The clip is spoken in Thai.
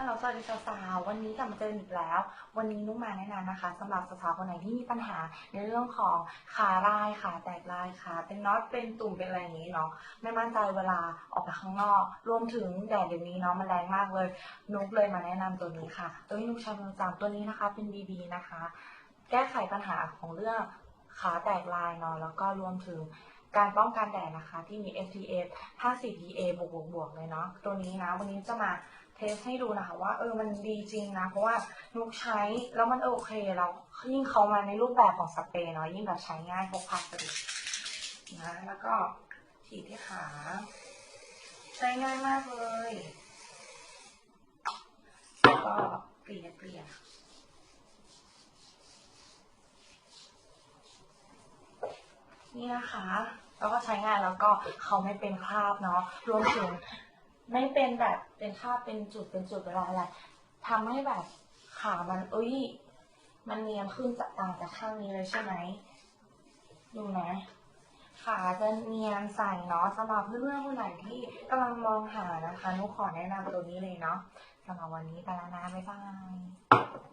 ฮัลโหลสวัสดีสาวๆ วันนี้กลับมาเจออีกแล้ว วันนี้นุ้งมาแนะนำนะคะสำหรับสาวๆคนไหนที่มีปัญหาในเรื่องของขาลายขาแตกลายขาเป็นน็อตเป็นตุ่มเป็นอะไรอย่างนี้เนาะไม่มั่นใจเวลาออกไปข้างนอก รวมถึงแดดเดี๋ยวนี้เนาะมันแรงมากเลย นุ๊กเลยมาแนะนำตัวนี้ค่ะ ตัวที่นุ๊กใช้ประจำตัวนี้นะคะเป็น BB นะคะ แก้ไขปัญหาของเรื่องขาแตกลายเนาะแล้วก็รวมถึงการป้องกันแดดนะคะที่มี SPF 50 PA บวกบวกบวกเลยเนาะตัวนี้นะวันนี้จะมา เทสให้ดูนะคะว่าเออมันดีจริงนะ เพราะว่านุกใช้แล้วมันโอเคแล้วยิ่งเขามาในรูปแบบของสเปรย์เนาะยิ่งแบบใช้ง่ายพกพาสะดวกนะแล้วก็ฉีดที่ขาใช้ง่ายมากเลยแล้วก็เกลี่ยนเกลี่ยนี่นะคะแล้วก็ใช้งานแล้วก็เขาไม่เป็นคราบเนาะรวมถึง ไม่เป็นแบบเป็นคราเป็นจุดเป็นจุดเป็นอะไรอะไรทำให้แบบขามันเอ้ย มันเนียนขึ้นจากต่างจากข้างนี้เลยใช่ไหมดูนะขาจะเนียนใสเนาะสำหรับเพื่อนๆคนไหนที่กำลังมองหานะคะนุขอแนะนำตัวนี้เลยเนาะสำหรับวันนี้ไปแล้วนะบ๊ายบาย